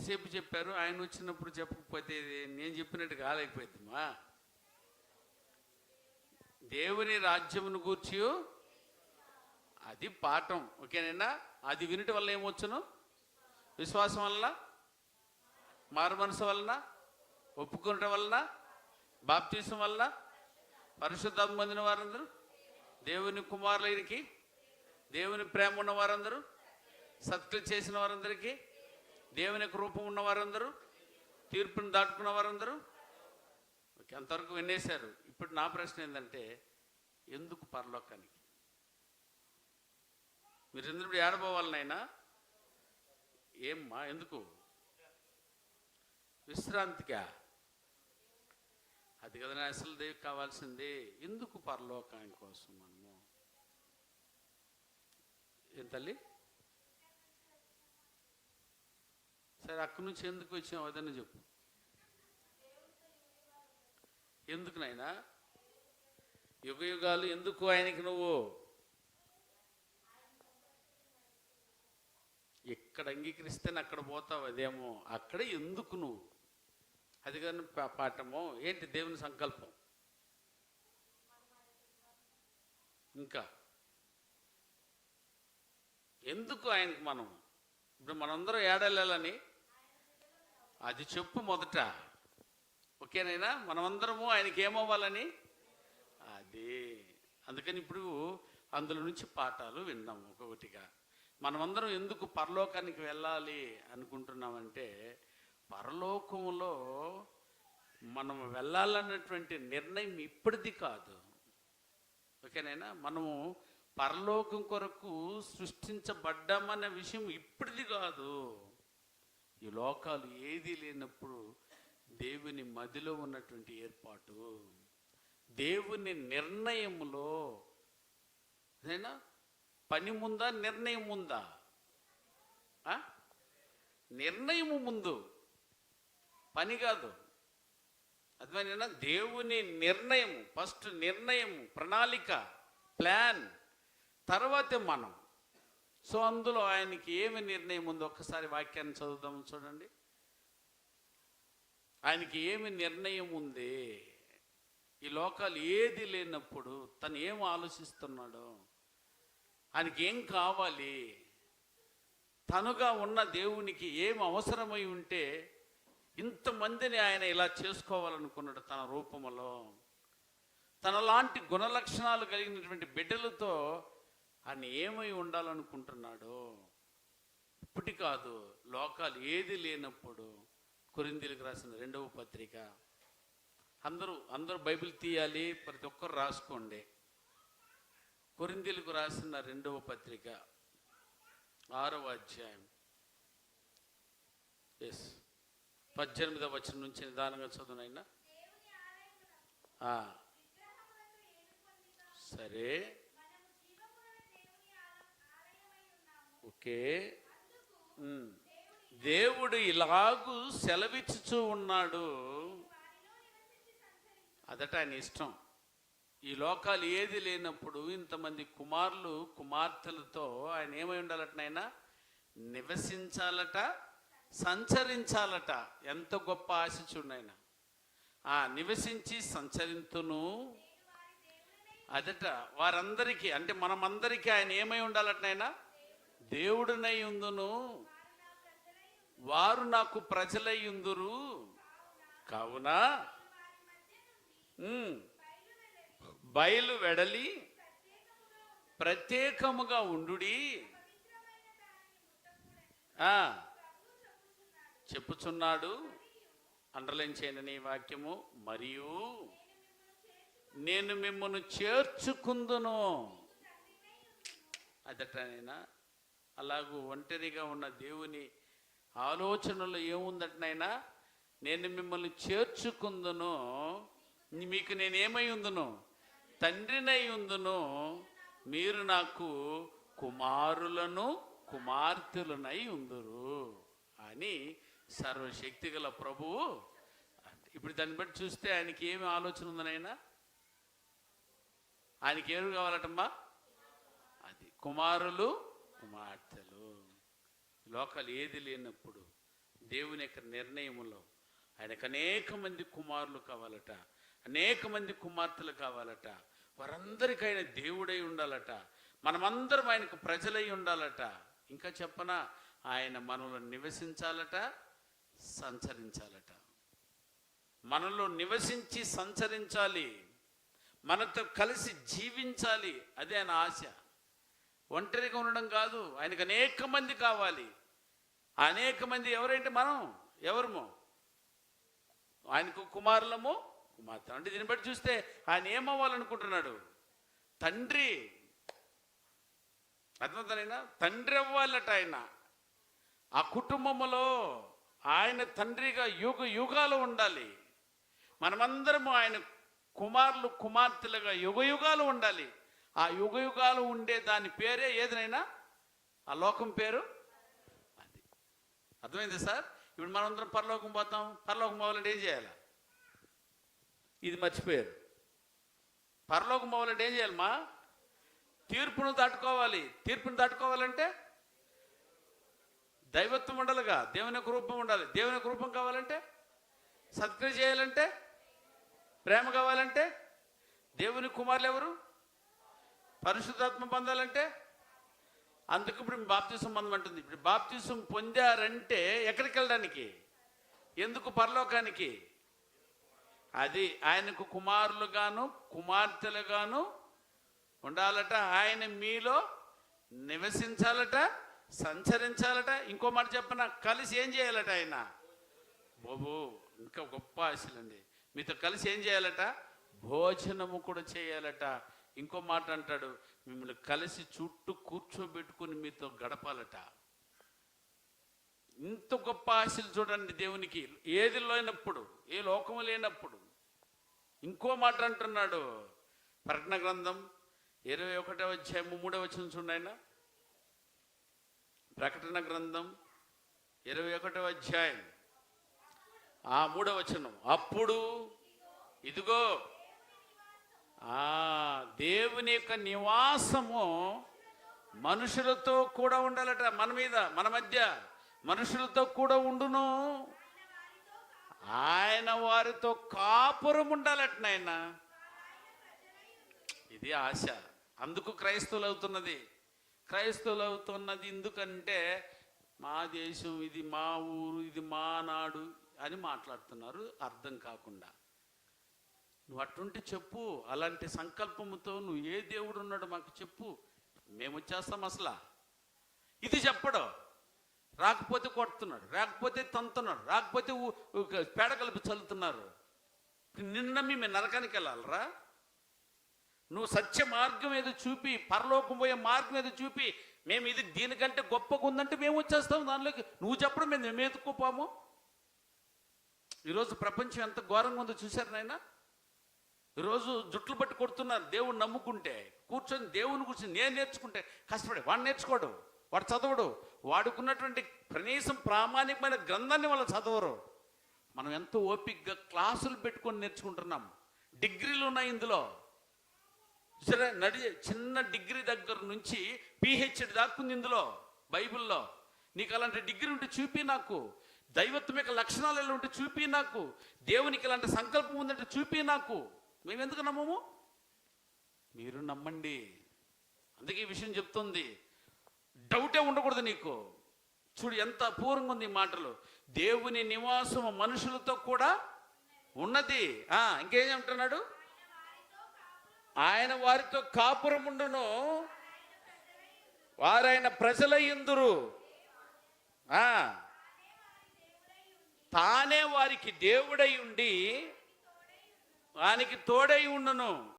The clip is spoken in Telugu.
ఎంతసేపు చెప్పారు? ఆయన వచ్చినప్పుడు చెప్పకపోతే నేను చెప్పినట్టు కాలేకపోతుందమ్మా దేవుని రాజ్యమును గూర్చి అది పాఠం. ఓకేనైనా? అది వినటం వల్ల ఏమొచ్చును? విశ్వాసం వలన? మారు మనసు వలన? ఒప్పుకునటం వలన? బాప్తీసం వలన? పరిశుద్ధం పొందిన వారందరూ? దేవుని కుమారులకి దేవుని ప్రేమ ఉన్న వారందరూ? సత్క్రియ చేసిన వారందరికీ? దేవుని యొక్క రూపం ఉన్న వారందరూ తీర్పుని దాటుకున్న వారందరూ. ఎంతవరకు విన్నేశారు వినేశారు. ఇప్పుడు నా ప్రశ్న ఏంటంటే ఎందుకు పరలోకానికి? మీరు ఎందుకు ఏడబోవాలనైనా? ఏమ్మా ఎందుకు? విశ్రాంతిగా అది కదా అసలు దేవి కావాల్సింది. ఎందుకు పరలోకాని కోసం మనము? ఏం తల్లి? సరే అక్కడి నుంచి ఎందుకు వచ్చావు? అదన్నీ చెప్పు. ఎందుకు నాయనా? యుగ యుగాలు ఎందుకు ఆయనకి నువ్వు? ఎక్కడ అంగీకరిస్తే అక్కడ పోతావు అదేమో. అక్కడ ఎందుకు నువ్వు? అది కానీ పా- పాఠమో. ఏంటి దేవుని సంకల్పం? ఇంకా. ఎందుకు ఆయనకి మనం? ఇప్పుడు మనందరం ఏడెళ్ళాలని అది చెప్పు మొదట. ఓకేనైనా? మనమందరము ఆయనకి ఏమవ్వాలని అది. అందుకని ఇప్పుడు అందులో నుంచి పాఠాలు విన్నాం ఒక్కొక్కటిగా. మనమందరం ఎందుకు పరలోకానికి వెళ్ళాలి అనుకుంటున్నామంటే పరలోకంలో మనం వెళ్ళాలన్నటువంటి నిర్ణయం ఇప్పటిది కాదు. ఓకేనైనా? మనము పరలోకం కొరకు సృష్టించబడ్డామనే విషయం ఇప్పటిది కాదు. ఈ లోకాలు ఏది లేనప్పుడు దేవుని మదిలో ఉన్నటువంటి ఏర్పాటు. దేవుని నిర్ణయములో అదేనా? పని ముందా నిర్ణయం ముందా? నిర్ణయము ముందు. పని కాదు. అర్థమైనా దేవుని నిర్ణయం ఫస్ట్ నిర్ణయం ప్రణాళిక ప్లాన్ తర్వాతే మనం. సో అందులో ఆయనకి ఏమి నిర్ణయం ఉందో? ఒక్కసారి వాక్యాన్ని చదువుదాం చూడండి. ఆయనకి ఏమి నిర్ణయం ఉంది? ఈ లోకాలు ఏది లేనప్పుడు తను ఏం ఆలోచిస్తున్నాడో ఆయనకి ఏం కావాలి? తనుగా ఉన్న దేవునికి ఏం అవసరమై ఉంటే ఇంతమందిని ఆయన ఇలా చేసుకోవాలనుకున్నాడు తన రూపములో తనలాంటి గుణలక్షణాలు కలిగినటువంటి బిడ్డలతో ఆయన ఏమై ఉండాలనుకుంటున్నాడు ఇప్పటి కాదు లోకాలు ఏది లేనప్పుడు కొరిందీలకు రాసిన రెండవ పత్రిక. అందరూ అందరూ బైబిల్ తీయాలి ప్రతి ఒక్కరు రాసుకోండి. కొరిందీలకు రాసిన రెండవ పత్రిక ఆరవ అధ్యాయం. ఎస్ పద్దెనిమిదవ వచనం నుంచి నిదానంగా చదువునైనా సరే. ఓకే. దేవుడు ఇలాగూ సెలవిచ్చుచూ ఉన్నాడు. అదట ఆయన ఇష్టం. ఈ లోకాలు ఏది లేనప్పుడు ఇంతమంది కుమారులు కుమార్తెలతో ఆయన ఏమై ఉండాలటనైనా నివసించాలట సంచరించాలట. ఎంత గొప్ప ఆశ చూడైనా ఆ నివసించి సంచరింతును. అదట వారందరికీ అంటే మనమందరికీ ఆయన ఏమై ఉండాలటనైనా దేవుడినై ఉందును వారు నాకు ప్రజలై ఉందురు కావున బయలు వెడలి ప్రత్యేకముగా ఉండుడి. చెప్పుచున్నాడు అండర్లైన్ చేయని నీ వాక్యము. మరియు నేను మిమ్మల్ని చేర్చుకుందును. అదటైనా అలాగూ ఒంటరిగా ఉన్న దేవుని ఆలోచనలో ఏముందటనైనా నేను మిమ్మల్ని చేర్చుకుందును మీకు నేనేమై ఉందును తండ్రినై ఉందును మీరు నాకు కుమారులను కుమార్తెలనై ఉందరు అని సర్వశక్తి గల ప్రభువు ఇప్పుడు దాన్ని బట్టి చూస్తే ఆయనకి ఏమి ఆలోచన ఉందనైనా? ఆయనకి ఏమి కావాలటమ్మా? అది కుమారులు కుమార్తెలు. లోకాలు ఏది లేనప్పుడు దేవుని యొక్క నిర్ణయంలో ఆయనకు అనేక మంది కుమారులు కావాలట అనేక మంది కుమార్తెలు కావాలట వారందరికీ ఆయన దేవుడై ఉండాలట మనమందరం ఆయనకు ప్రజలై ఉండాలట. ఇంకా చెప్పనా ఆయన మనలో నివసించాలట సంచరించాలట. మనలో నివసించి సంచరించాలి. మనతో కలిసి జీవించాలి అదే ఆయన ఆశ. ఒంటరిగా ఉండడం కాదు. ఆయనకు అనేక మంది కావాలి. అనేక మంది ఎవరంటే మనం? ఎవరము? ఆయనకు కుమారులము? కుమార్తె. అంటే దీన్ని బట్టి చూస్తే ఆయన ఏమవ్వాలనుకుంటున్నాడు తండ్రి. అర్థమవుతానైనా తండ్రి అవ్వాలట ఆయన. ఆ కుటుంబములో ఆయన తండ్రిగా యుగ యుగాలు ఉండాలి. మనమందరము ఆయన కుమారులు కుమార్తెలుగా యుగ యుగాలు ఉండాలి. ఆ యుగ యుగాలు ఉండే దాని పేరే ఏదైనా? ఆ లోకం పేరు? అది. అర్థమైంది సార్? ఇప్పుడు మనందరం పరలోకం పోతాం. పరలోకం పోవాలంటే ఏం చేయాలి? ఇది మర్చిపోయారు. పరలోకం పోవాలంటే ఏం చేయాలి మా? తీర్పును దాటుకోవాలి. తీర్పును దాటుకోవాలంటే దైవత్వం ఉండాలిగా. దేవుని యొక్క రూపం ఉండాలి. దేవుని యొక్క రూపం కావాలంటే సత్క్రియ చేయాలంటే ప్రేమ కావాలంటే దేవుని కుమారులు ఎవరు? పరిశుద్ధాత్మ పొందాలంటే అందుకు ఇప్పుడు బాప్తిసం పొందమంటుంది ఇప్పుడు బాప్తిసం పొందారంటే ఎక్కడికి వెళ్ళడానికి? ఎందుకు పరలోకానికి? అది ఆయనకు కుమారులుగాను కుమార్తెలుగాను ఉండాలట. ఆయన మీలో నివసించాలట సంచరించాలట. ఇంకో మాట చెప్పన? కలిసి ఏం చేయాలట ఆయన? బాబు ఇంకా గొప్ప ఆశలండి. మీతో కలిసి ఏం చేయాలట? భోజనము కూడా చేయాలట. ఇంకో మాట అంటాడు మిమ్మల్ని కలిసి చుట్టూ కూర్చోబెట్టుకుని మీతో గడపాలట. ఇంత గొప్ప ఆశలు చూడండి దేవునికి. ఏది లేనప్పుడు ఏ లోకము లేనప్పుడు. ఇంకో మాట అంటున్నాడు ప్రకటన గ్రంథం ఇరవై ఒకటో అధ్యాయం మూడో వచ్చిన చూడండి ఆయన. ప్రకటన గ్రంథం ఇరవై ఒకటో అధ్యాయం. ఆ మూడో వచనం అప్పుడు ఇదిగో ఆ దేవుని యొక్క నివాసము మనుషులతో కూడా ఉండాలట మన మీద మన మధ్య. మనుషులతో కూడా ఉండును. ఆయన వారితో కాపురం ఉండాలట నాయన. ఇది ఆశ. అందుకు క్రైస్తవులు అవుతున్నది. క్రైస్తవులు అవుతున్నది ఎందుకంటే మా దేశం ఇది మా ఊరు ఇది మా నాడు అని మాట్లాడుతున్నారు. అర్థం కాకుండా. నువ్వు అటుంటే చెప్పు అలాంటి సంకల్పముతో నువ్వు ఏ దేవుడు ఉన్నాడో మాకు చెప్పు. మేము వచ్చేస్తాం అసలా. ఇది చెప్పడు. రాకపోతే కొడుతున్నాడు రాకపోతే తంతున్నాడు రాకపోతే పేడ కలిపి చల్లుతున్నారు. నిన్న మేము నరకానికి వెళ్ళాలరా? నువ్వు సత్య మార్గం ఏదో చూపి పరలోకం పోయే మార్గం ఏదో చూపి మేము ఇది దీనికంటే గొప్పగా ఉందంటే మేము వచ్చేస్తాం దానిలోకి. నువ్వు చెప్పడం మేము మేము ఎత్తుకోపోము ఈరోజు ప్రపంచం ఎంత ఘోరంగా ఉందో చూశారు నాయనా? ఈరోజు జుట్లు పట్టి కొడుతున్నారు దేవుడు నమ్ముకుంటే కూర్చొని దేవుని కూర్చొని నేను నేర్చుకుంటే కష్టపడి వాడు నేర్చుకోడు వాడు చదవడు. వాడుకున్నటువంటి కనీసం ప్రామాణికమైన గ్రంథాన్ని వాళ్ళు చదవరు. మనం ఎంతో ఓపికగా క్లాసులు పెట్టుకొని నేర్చుకుంటున్నాం. డిగ్రీలు ఉన్నాయి ఇందులో. సరే నడి చిన్న డిగ్రీ దగ్గర నుంచి పిహెచ్డి దాక్కుంది ఇందులో బైబిల్లో. నీకు అలాంటి డిగ్రీ ఉంటే చూపి నాకు. దైవత్వం యొక్క లక్షణాలు ఎలా ఉంటే చూపి నాకు. దేవునికి ఇలాంటి సంకల్పం ఉందంటే చూపి నాకు. మేము ఎందుకు నమ్మము? మీరు నమ్మండి. అందుకే ఈ విషయం చెప్తుంది. డౌటే ఉండకూడదు నీకు. చూడు ఎంత అపూర్వంగా ఉంది ఈ మాటలు. దేవుని నివాసం మనుషులతో కూడా ఉన్నది. ఆ ఇంకేం చెప్తున్నాడు ఆయన వారితో కాపురం ఉండును. వారైన ప్రజల ఇందురు ఆ తానే వారికి దేవుడై ఉండి దానికి తోడై ఉండను.